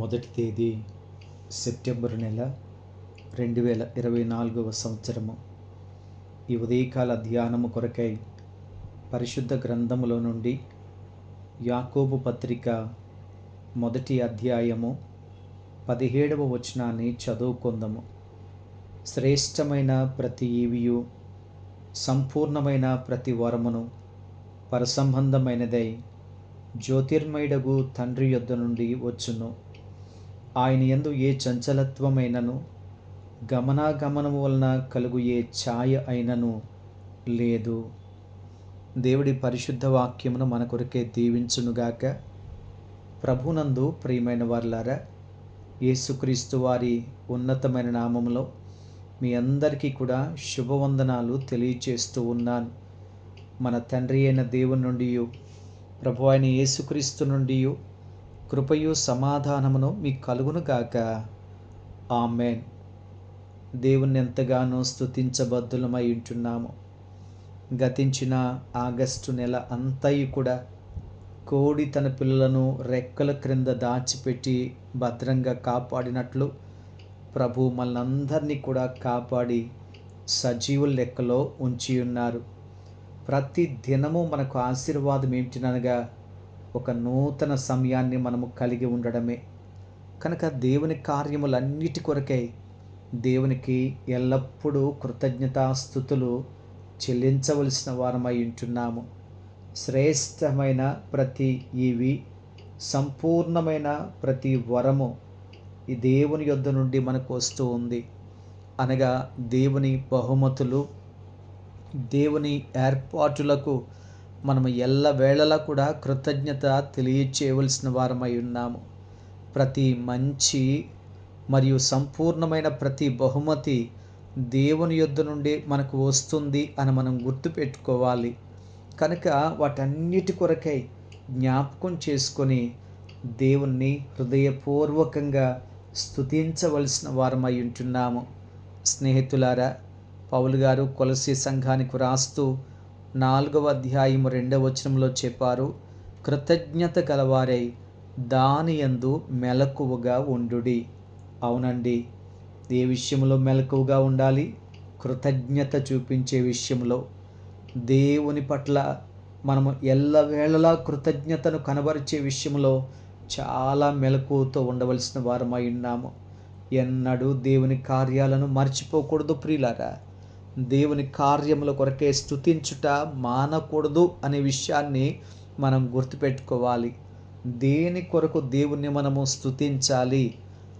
మొదటి తేదీ సెప్టెంబర్ నెల రెండు వేల ఇరవై నాలుగవ సంవత్సరము. ఈ ఉదయకాల ధ్యానము కొరకై పరిశుద్ధ గ్రంథములో నుండి యాకోబు పత్రిక మొదటి అధ్యాయము పదిహేడవ వచనాన్ని చదువుకుందాము. శ్రేష్టమైన ప్రతి ఈవియు సంపూర్ణమైన ప్రతి వరమును పరసంబంధమైనదై జ్యోతిర్మయుడగు తండ్రి యొద్ద నుండి వచ్చును. ఆయన ఎందు ఏ చంచలత్వమైనను గమనాగమనము వలన కలుగు ఏ ఛాయ అయినను లేదు. దేవుడి పరిశుద్ధ వాక్యమును మన కొరకే దీవించునుగాక. ప్రభునందు ప్రియమైన వారులారా యేసుక్రీస్తు వారి ఉన్నతమైన నామంలో మీ అందరికీ కూడా శుభవందనాలు తెలియచేస్తూ ఉన్నాను. మన తండ్రి అయిన దేవుని నుండి ప్రభు అయిన యేసుక్రీస్తు నుండి కృపయు సమాధానమును మీకు కలుగునుగాక ఆమెన్. దేవుణ్ణి ఎంతగానో స్తుతించబద్దులమై ఉంటున్నాము గతించిన ఆగస్టు నెల అంతయు కూడా కోడి తన పిల్లలను రెక్కల క్రింద దాచిపెట్టి భద్రంగా కాపాడినట్లు ప్రభు మనందరినీ కూడా కాపాడి సజీవుల లెక్కలో ఉంచి ఉన్నారు ప్రతి దినము మనకు ఆశీర్వాదం ఏమిటినగా ఒక నూతన సమయాన్ని మనము కలిగి ఉండడమే. కనుక దేవుని కార్యములన్నిటి కొరకై దేవునికి ఎల్లప్పుడూ కృతజ్ఞతాస్థుతులు చెల్లించవలసిన వారమై ఉంటున్నాము. శ్రేష్టమైన ప్రతి ఈవి సంపూర్ణమైన ప్రతి వరము ఈ దేవుని యొద్ద నుండి మనకు వస్తూ ఉంది. అనగా దేవుని బహుమతులు దేవుని ఏర్పాటులకు మనము ఎల్లవేళలా కూడా కృతజ్ఞత తెలియచేయవలసిన వారమై ఉన్నాము. ప్రతి మంచి మరియు సంపూర్ణమైన ప్రతి బహుమతి దేవుని యొద్ద నుండి మనకు వస్తుంది అని మనం గుర్తుపెట్టుకోవాలి కనుక వాటన్నిటి కొరకై జ్ఞాపకం చేసుకొని దేవుణ్ణి హృదయపూర్వకంగా స్తుతించవలసిన వారమై ఉంటున్నాము. స్నేహితులారా పౌలు గారు కొలసి సంఘానికి రాస్తూ నాలుగవ అధ్యాయము రెండవ వచనంలో చెప్పారు కృతజ్ఞత గలవారై దాని యందు మెలకువగా ఉండుడి. అవునండి ఏ విషయంలో మెలకువగా ఉండాలి? కృతజ్ఞత చూపించే విషయంలో. దేవుని పట్ల మనము ఎల్లవేళలా కృతజ్ఞతను కనబరిచే విషయంలో చాలా మెలకువతో ఉండవలసిన వారమై ఉన్నాము. ఎన్నడూ దేవుని కార్యాలను మర్చిపోకూడదు ప్రియులారా. దేవుని కార్యముల కొరకే స్థుతించుట మానకూడదు అనే విషయాన్ని మనం గుర్తుపెట్టుకోవాలి. దేని కొరకు దేవుణ్ణి మనము స్థుతించాలి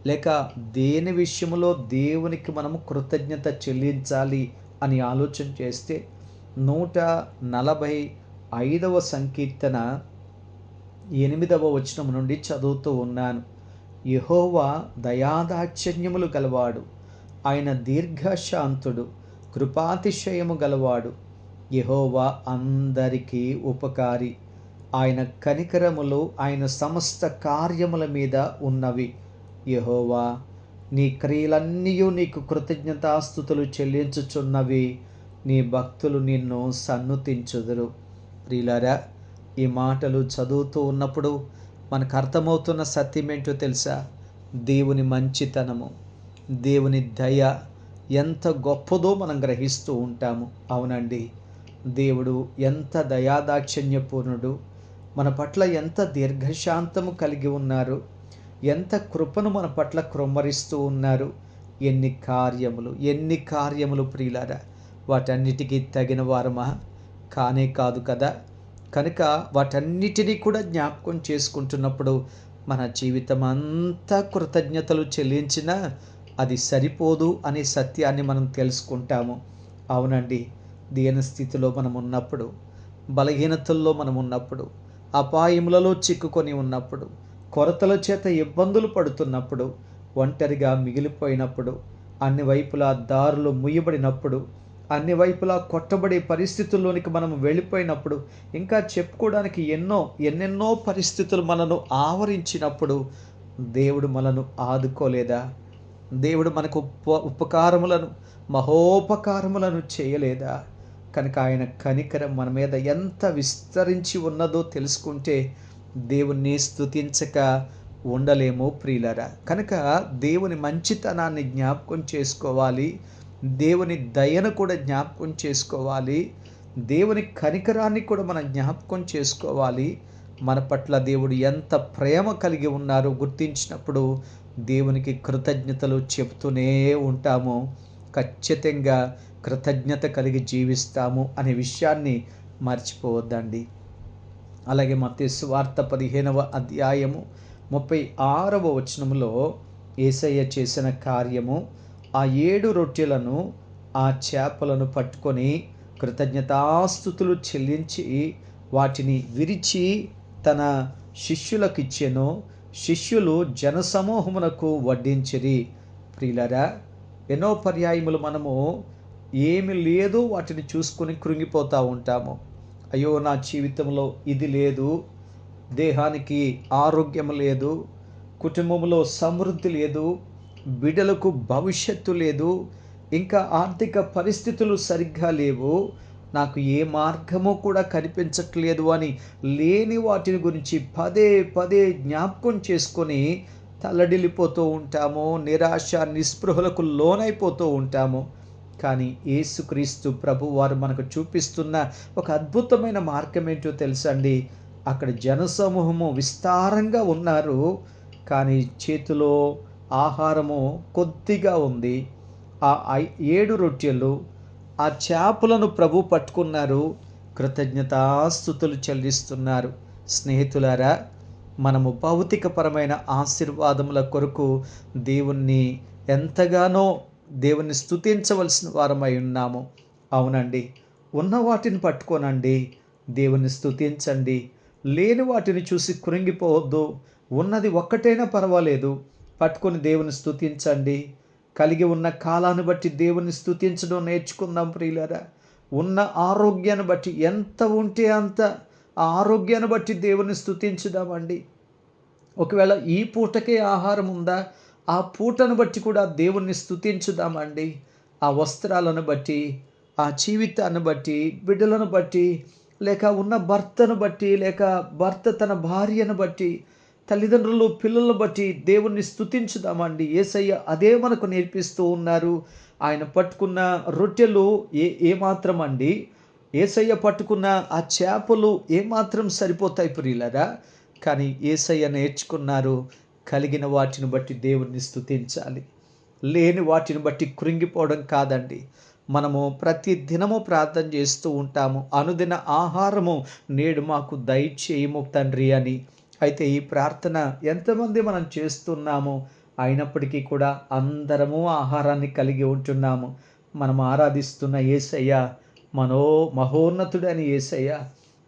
లేక దేని విషయంలో దేవునికి మనము కృతజ్ఞత చెల్లించాలి అని ఆలోచన చేస్తే నూట నలభై ఐదవ సంకీర్తన ఎనిమిదవ వచనం నుండి చదువుతూ ఉన్నాను. యహోవా దయాదాక్షణ్యములు గలవాడు. ఆయన దీర్ఘశాంతుడు. కృపాతిశయము గలవాడు. యహోవా అందరికీ ఉపకారి. ఆయన కనికరములు ఆయన సమస్త కార్యముల మీద ఉన్నవి. యహోవా నీ క్రియలన్నీ నీకు కృతజ్ఞతాస్థుతులు చెల్లించుచున్నవి. నీ భక్తులు నిన్ను సన్నుతించుదురు. ప్రియులారా ఈ మాటలు చదువుతూ ఉన్నప్పుడు మనకు అర్థమవుతున్న సత్యమేంటో తెలుసా? దేవుని మంచితనము దేవుని దయ ఎంత గొప్పదో మనం గ్రహిస్తూ ఉంటాము. అవునండి. దేవుడు ఎంత దయాదాక్షిణ్యపూర్ణుడు. మన పట్ల ఎంత దీర్ఘశాంతము కలిగి ఉన్నారు. ఎంత కృపను మన పట్ల క్రొమ్మరిస్తూ ఉన్నారు. ఎన్ని కార్యములు ఎన్ని కార్యములు ప్రియులారా. వాటన్నిటికీ తగిన వారమా? కానే కాదు కదా. కనుక వాటన్నిటినీ కూడా జ్ఞాపకం చేసుకుంటున్నప్పుడు మన జీవితం అంతా కృతజ్ఞతలు చెల్లించినా అది సరిపోదు అనే సత్యాన్ని మనం తెలుసుకుంటాము. అవునండి దీని స్థితిలో మనం ఉన్నప్పుడు బలహీనతల్లో మనం ఉన్నప్పుడు అపాయములలో చిక్కుకొని ఉన్నప్పుడు కొరతల చేత ఇబ్బందులు పడుతున్నప్పుడు ఒంటరిగా మిగిలిపోయినప్పుడు అన్ని వైపులా దారులు ముయ్యబడినప్పుడు అన్ని వైపులా కొట్టబడే పరిస్థితుల్లోనికి మనం వెళ్ళిపోయినప్పుడు ఇంకా చెప్పుకోవడానికి ఎన్నో ఎన్నెన్నో పరిస్థితులు మనను ఆవరించినప్పుడు దేవుడు మనను ఆదుకోలేదా? దేవుడు మనకు ఉప ఉపకారములను మహోపకారములను చేయలేదా? కనుక ఆయన కనికరం మన మీద ఎంత విస్తరించి ఉన్నదో తెలుసుకుంటే దేవుణ్ణి స్తుతించక ఉండలేము ప్రియులరా. కనుక దేవుని మంచితనాన్ని జ్ఞాపకం చేసుకోవాలి. దేవుని దయను కూడా జ్ఞాపకం చేసుకోవాలి. దేవుని కనికరాన్ని కూడా మనం జ్ఞాపకం చేసుకోవాలి. మన పట్ల దేవుడు ఎంత ప్రేమ కలిగి ఉన్నారో గుర్తించినప్పుడు దేవునికి కృతజ్ఞతలు చెప్తూనే ఉంటాము. ఖచ్చితంగా కృతజ్ఞత కలిగి జీవిస్తాము అనే విషయాన్ని మర్చిపోవద్దండి. అలాగే మత స్వార్థ పదిహేనవ అధ్యాయము ముప్పై ఆరవ వచనంలో ఏసయ్య చేసిన కార్యము ఆ ఏడు రొట్టెలను ఆ చేపలను పట్టుకొని కృతజ్ఞతాస్థుతులు చెల్లించి వాటిని విరిచి తన శిష్యులకు ఇచ్చెను శిష్యులు జనసమూహమునకు వడ్డించిరి. ప్రియులరా ఎన్నో పర్యాయములు మనము ఏమి లేదో వాటిని చూసుకొని కృంగిపోతూ ఉంటాము. అయ్యో నా జీవితంలో ఇది లేదు దేహానికి ఆరోగ్యం లేదు కుటుంబంలో సమృద్ధి లేదు బిడ్డలకు భవిష్యత్తు లేదు ఇంకా ఆర్థిక పరిస్థితులు సరిగ్గా లేవు నాకు ఏ మార్గము కూడా కనిపించట్లేదు అని లేని వాటిని గురించి పదే పదే జ్ఞాపకం చేసుకొని తల్లడిల్లిపోతూ ఉంటాము నిరాశ నిస్పృహలకు లోనైపోతూ ఉంటాము. కానీ యేసుక్రీస్తు ప్రభు వారు మనకు చూపిస్తున్న ఒక అద్భుతమైన మార్గం ఏంటో తెలుసండి అక్కడ జనసమూహము విస్తారంగా ఉన్నారు కానీ చేతిలో ఆహారము కొద్దిగా ఉంది. ఆ ఏడు రొట్టెలు ఆ చేపలను ప్రభు పట్టుకున్నారు. కృతజ్ఞతాస్థుతులు చెల్లిస్తున్నారు. స్నేహితులారా మనము భౌతికపరమైన ఆశీర్వాదముల కొరకు దేవుణ్ణి ఎంతగానో దేవుణ్ణి స్థుతించవలసిన వారమై ఉన్నాము. అవునండి ఉన్న వాటిని పట్టుకోనండి దేవుని స్థుతించండి లేని వాటిని చూసి కృంగిపోవద్దు ఉన్నది ఒక్కటైనా పర్వాలేదు. పట్టుకొని దేవుని స్థుతించండి కలిగి ఉన్న కాలాన్ని బట్టి దేవుని స్థుతించడం నేర్చుకుందాం ప్రియులరా. ఉన్న ఆరోగ్యాన్ని బట్టి ఎంత ఉంటే అంత ఆ ఆరోగ్యాన్ని బట్టి దేవుని స్థుతించుదామండి ఒకవేళ ఈ పూటకే ఆహారం ఉందా ఆ పూటను బట్టి కూడా దేవుణ్ణి స్థుతించుదామండి ఆ వస్త్రాలను బట్టి ఆ జీవితాన్ని బట్టి బిడ్డలను బట్టి లేక ఉన్న భర్తను బట్టి లేక భర్త తన భార్యను బట్టి తల్లిదండ్రులు పిల్లలను బట్టి దేవుణ్ణి స్థుతించుదామండి ఏసయ్య అదే మనకు నేర్పిస్తూ ఉన్నారు. ఆయన పట్టుకున్న రొట్టెలు ఏ ఏమాత్రం అండి ఏసయ్య పట్టుకున్న ఆ చేపలు ఏమాత్రం సరిపోతాయి ప్రియులరా? కానీ ఏసయ్య నేర్చుకున్నారు కలిగిన వాటిని బట్టి దేవుణ్ణి స్థుతించాలి లేని వాటిని బట్టి కృంగిపోవడం కాదండి. మనము ప్రతి దినము ప్రార్థన చేస్తూ ఉంటాము. అనుదిన ఆహారము నేడు మాకు దయచేయము తండ్రి అని. అయితే ఈ ప్రార్థన ఎంతమంది మనం చేస్తున్నామో అయినప్పటికీ కూడా అందరము ఆహారాన్ని కలిగి ఉంటున్నాము. మనం ఆరాధిస్తున్న ఏసయ్య మనో మహోన్నతుడని ఏసయ్య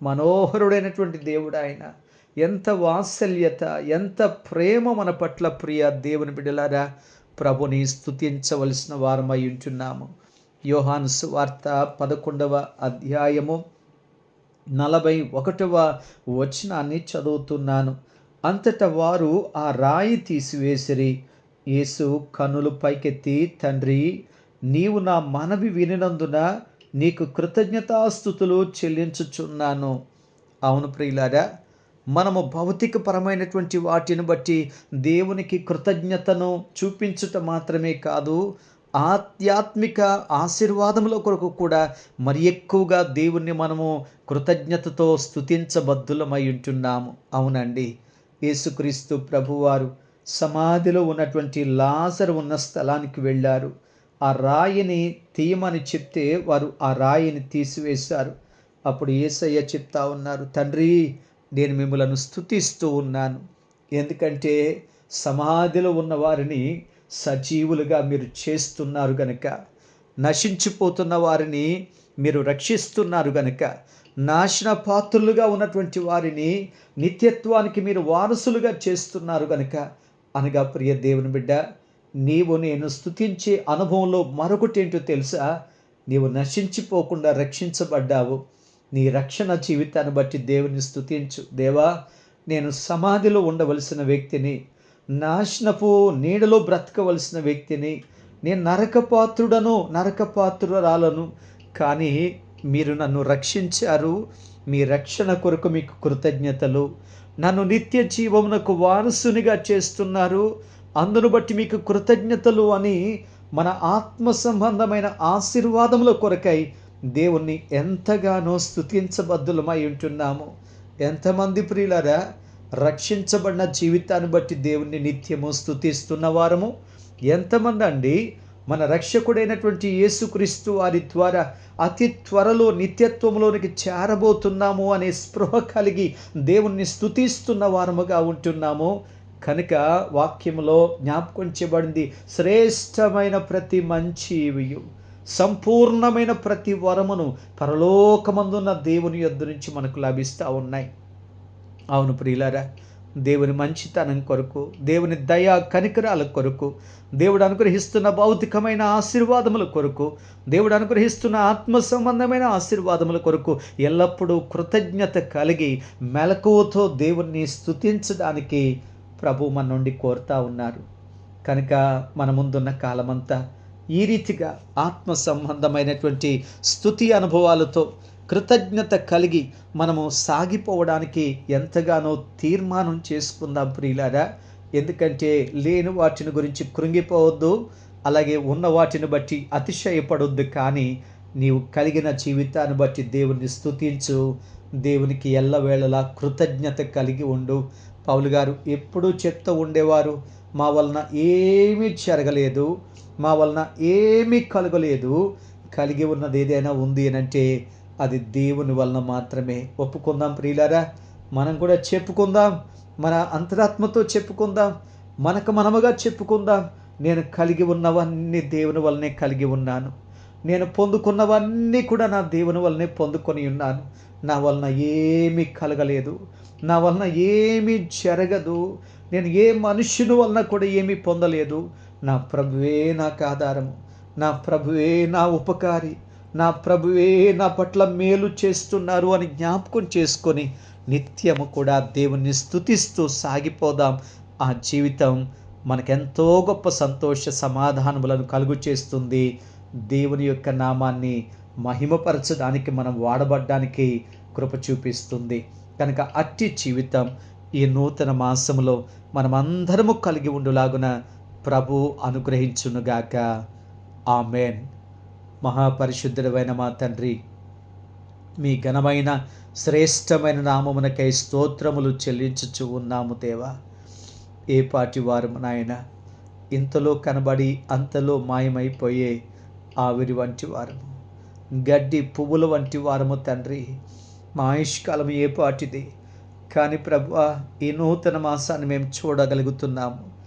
మనోహరుడైనటువంటి దేవుడు ఆయన. ఎంత వాత్సల్యత ఎంత ప్రేమ మన పట్ల ప్రియ దేవుని బిడ్డలారా ప్రభుని స్తుతించవలసిన వారమై ఉంటున్నాము. యోహాన్స్ వార్త పదకొండవ అధ్యాయము నలభై ఒకటవ వచనాన్ని చదువుతున్నాను. అంతటా వారు ఆ రాయి తీసివేసిరి. యేసు కన్నులు పైకెత్తి తండ్రి నీవు నా మనవి వినినందున నీకు కృతజ్ఞతాస్థుతులు చెల్లించుచున్నాను. అవును ప్రియులారా మనము భౌతికపరమైనటువంటి వాటిని బట్టి దేవునికి కృతజ్ఞతను చూపించుట మాత్రమే కాదు ఆధ్యాత్మిక ఆశీర్వాదముల కొరకు కూడా మరి ఎక్కువగా దేవుణ్ణి మనము కృతజ్ఞతతో స్థుతించబద్ధులమై ఉంటున్నాము. అవునండి. యేసుక్రీస్తు ప్రభువారు సమాధిలో ఉన్నటువంటి లాజర్ ఉన్న స్థలానికి వెళ్ళారు. ఆ రాయిని తీయమని చెప్తే వారు ఆ రాయిని తీసివేశారు. అప్పుడు ఏసయ్య చెప్తా ఉన్నారు తండ్రి నేను మిమ్మలను స్థుతిస్తూ ఉన్నాను. ఎందుకంటే సమాధిలో ఉన్న వారిని సజీవులుగా మీరు చేస్తున్నారు గనక నశించిపోతున్న వారిని మీరు రక్షిస్తున్నారు గనక నాశన పాత్రులుగా ఉన్నటువంటి వారిని నిత్యత్వానికి మీరు వారసులుగా చేస్తున్నారు గనక అనగా ప్రియ దేవుని బిడ్డ నీవు నేను స్థుతించే అనుభవంలో మరొకటి ఏంటో తెలుసా? నీవు నశించిపోకుండా రక్షించబడ్డావు. నీ రక్షణ జీవితాన్ని బట్టి దేవుని స్థుతించు దేవా నేను సమాధిలో ఉండవలసిన వ్యక్తిని నాశనపు నీడలో బ్రతకవలసిన వ్యక్తిని నేను నరకపాత్రుడను నరకపాత్రురాలను. కానీ మీరు నన్ను రక్షించారు. మీ రక్షణ కొరకు మీకు కృతజ్ఞతలు. నన్ను నిత్య జీవమునకు వారసునిగా చేస్తున్నారు. అందును బట్టి మీకు కృతజ్ఞతలు అని మన ఆత్మ సంబంధమైన ఆశీర్వాదముల కొరకై దేవుణ్ణి ఎంతగానో స్థుతించబద్దులమై ఉంటున్నాము. ఎంతమంది ప్రియులరా రక్షించబడిన జీవితాన్ని బట్టి దేవుణ్ణి నిత్యము స్థుతిస్తున్న వారము. ఎంతమంది అండి మన రక్షకుడైనటువంటి యేసుక్రీస్తు వారి ద్వారా అతి త్వరలో నిత్యత్వంలోనికి చేరబోతున్నాము అనే స్పృహ కలిగి దేవుణ్ణి స్థుతిస్తున్న వారముగా ఉంటున్నాము. కనుక వాక్యంలో జ్ఞాపకం చేయబడింది శ్రేష్టమైన ప్రతి మంచి సంపూర్ణమైన ప్రతి వరమును పరలోకమందున్న దేవుని యొద్ద నుంచి మనకు లభిస్తూ ఉన్నాయి. అవును ప్రియులారా దేవుని మంచితనం కొరకు దేవుని దయా కనికరాల కొరకు దేవుడు అనుగ్రహిస్తున్న భౌతికమైన ఆశీర్వాదముల కొరకు దేవుడు అనుగ్రహిస్తున్న ఆత్మ సంబంధమైన ఆశీర్వాదముల కొరకు ఎల్లప్పుడూ కృతజ్ఞత కలిగి మెలకువతో దేవుణ్ణి స్థుతించడానికి ప్రభు మన నుండి కోరుతా ఉన్నారు. కనుక మన ముందున్న కాలమంతా ఈ రీతిగా ఆత్మ సంబంధమైనటువంటి స్థుతి అనుభవాలతో కృతజ్ఞత కలిగి మనము సాగిపోవడానికి ఎంతగానో తీర్మానం చేసుకుందాం ప్రియులారా. ఎందుకంటే లేని వాటిని గురించి కృంగిపోవద్దు అలాగే ఉన్న వాటిని బట్టి అతిశయపడొద్దు కానీ నీవు కలిగిన జీవితాన్ని బట్టి దేవుని స్థుతించు దేవునికి ఎల్లవేళలా కృతజ్ఞత కలిగి ఉండు. పౌలు గారు ఎప్పుడూ చెప్తూ ఉండేవారు మా వలన ఏమీ జరగలేదు మా వలన ఏమీ కలగలేదు కలిగి ఉన్నది ఏదైనా ఉంది అని అంటే అది దేవుని వలన మాత్రమే. ఒప్పుకుందాం ప్రియులారా? మనం కూడా చెప్పుకుందాం. మన అంతరాత్మతో చెప్పుకుందాం. మనకు మనముగా చెప్పుకుందాం. నేను కలిగి ఉన్నవన్నీ దేవుని వల్లనే కలిగి ఉన్నాను. నేను పొందుకున్నవన్నీ కూడా నా దేవుని వల్లనే పొందుకొని ఉన్నాను. నా వలన ఏమీ కలగలేదు. నా వలన ఏమీ జరగదు. నేను ఏ మనుష్యుని వలన కూడా ఏమీ పొందలేదు. నా ప్రభువే నాకు ఆధారము. నా ప్రభువే నా ఉపకారి. నా ప్రభువే నా పట్ల మేలు చేస్తున్నారు అని జ్ఞాపకం చేసుకొని నిత్యము కూడా దేవుణ్ణి స్థుతిస్తూ సాగిపోదాం. ఆ జీవితం మనకెంతో గొప్ప సంతోష సమాధానములను కలుగు చేస్తుంది. దేవుని యొక్క నామాన్ని మహిమపరచడానికి మనం వాడబడ్డానికి కృప చూపిస్తుంది. కనుక అట్టి జీవితం ఈ నూతన మాసములో మనమందరము కలిగి ఉండులాగున ప్రభు అనుగ్రహించునుగాక. ఆమెన్. మహాపరిశుద్ధుడమైన మా తండ్రి మీ ఘనమైన శ్రేష్టమైన నామమునకై స్తోత్రములు చెల్లించుచు ఉన్నాము దేవా. ఏ పాటి వారు నాయన ఇంతలో కనబడి అంతలో మాయమైపోయే ఆవిరి వంటి వారము గడ్డి పువ్వుల వంటి వారము తండ్రి. మా ఆయుష్కాలం ఏ పాటిది? కానీ ప్రభు ఈ నూతన మాసాన్ని మేము చూడగలుగుతున్నాము.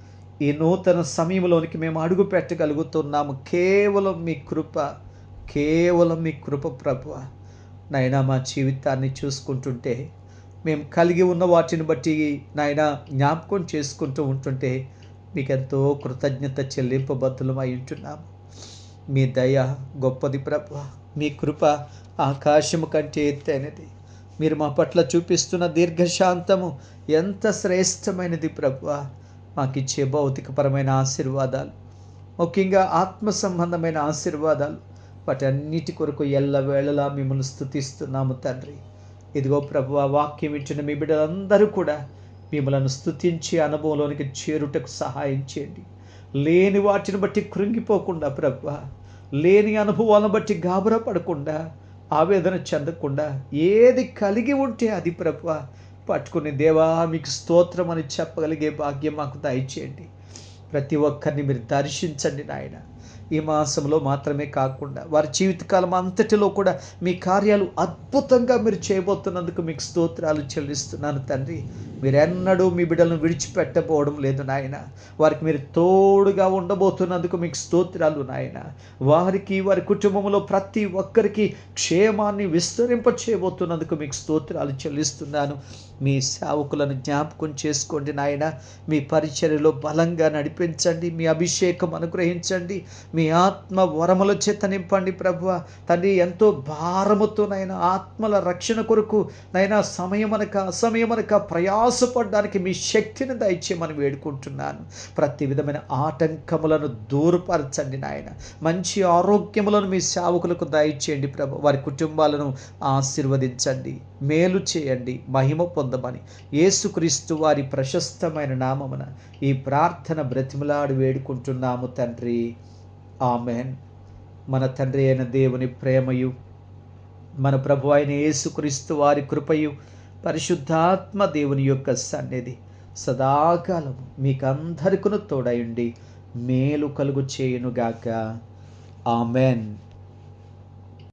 ఈ నూతన సమయంలోనికి మేము అడుగు పెట్టగలుగుతున్నాము. కేవలం మీ కృప కేవలం మీ కృప ప్రభు నాయన మా జీవితాన్ని చూసుకుంటుంటే మేము కలిగి ఉన్న వాటిని బట్టి నాయన జ్ఞాపకం చేసుకుంటూ ఉంటుంటే మీకెంతో కృతజ్ఞత చెల్లింపబద్ధులం అయి ఉంటున్నాము. మీ దయ గొప్పది ప్రభు మీ కృప ఆకాశము కంటే ఎత్తైనది. మీరు మా పట్ల చూపిస్తున్న దీర్ఘశాంతము ఎంత శ్రేష్టమైనది ప్రభు మాకిచ్చే భౌతికపరమైన ఆశీర్వాదాలు ముఖ్యంగా ఆత్మ సంబంధమైన ఆశీర్వాదాలు. వాటన్నిటి కొరకు ఎల్లవేళలా మిమ్మల్ని స్థుతిస్తున్నాము తండ్రి. ఇదిగో ప్రభు ఆ వాక్యం ఇచ్చిన మీ బిడ్డలందరూ కూడా మిమ్మల్ని స్థుతించి అనుభవంలోనికి చేరుటకు సహాయం చేయండి. లేని వాటిని బట్టి కృంగిపోకుండా ప్రభు లేని అనుభవాలను బట్టి గాబరా పడకుండా ఆవేదన చెందకుండా ఏది కలిగి ఉంటే అది ప్రభు పట్టుకుని దేవా మీకు స్తోత్రం అని చెప్పగలిగే భాగ్యం మాకు దయచేయండి. ప్రతి ఒక్కరిని మీరు దర్శించండి నాయన. ఈ మాసంలో మాత్రమే కాకుండా వారి జీవితకాలం అంతటిలో కూడా మీ కార్యాలు అద్భుతంగా మీరు చేయబోతున్నందుకు మీకు స్తోత్రాలు చెల్లిస్తున్నాను తండ్రి. మీరెన్నడూ మీ బిడ్డలను విడిచిపెట్టబోవడం లేదు నాయన. వారికి మీరు తోడుగా ఉండబోతున్నందుకు మీకు స్తోత్రాలు నాయన. వారికి వారి కుటుంబంలో ప్రతి ఒక్కరికి క్షేమాన్ని విస్తరింప చేయబోతున్నందుకు మీకు స్తోత్రాలు చెల్లిస్తున్నాను. మీ సేవకులను జ్ఞాపకం చేసుకోండి నాయన. మీ పరిచర్యలో బలంగా నడిపించండి. మీ అభిషేకం అనుగ్రహించండి. మీ మీ ఆత్మ వరముల చేత నింపండి ప్రభు తండ్రి ఎంతో భారముతో నైనా ఆత్మల రక్షణ కొరకు నైనా సమయమనక అసమయమనక ప్రయాసపడడానికి మీ శక్తిని దయచేయమని వేడుకుంటున్నాను. ప్రతి విధమైన ఆటంకములను దూరపరచండి నాయన. మంచి ఆరోగ్యములను మీ సేవకులకు దయచేయండి ప్రభు. వారి కుటుంబాలను ఆశీర్వదించండి మేలు చేయండి మహిమ పొందమని. యేసుక్రీస్తు వారి ప్రశస్తమైన నామమున ఈ ప్రార్థన బ్రతిమలాడి వేడుకుంటున్నాము తండ్రి. ఆమెన్. మన తండ్రి అయిన దేవుని ప్రేమయు మన ప్రభు అయిన యేసుక్రీస్తు వారి కృపయు పరిశుద్ధాత్మ దేవుని యొక్క సన్నిధి సదాకాలం మీకందరికును తోడయుండి మేలు కలుగు చేయునుగాక. ఆమెన్.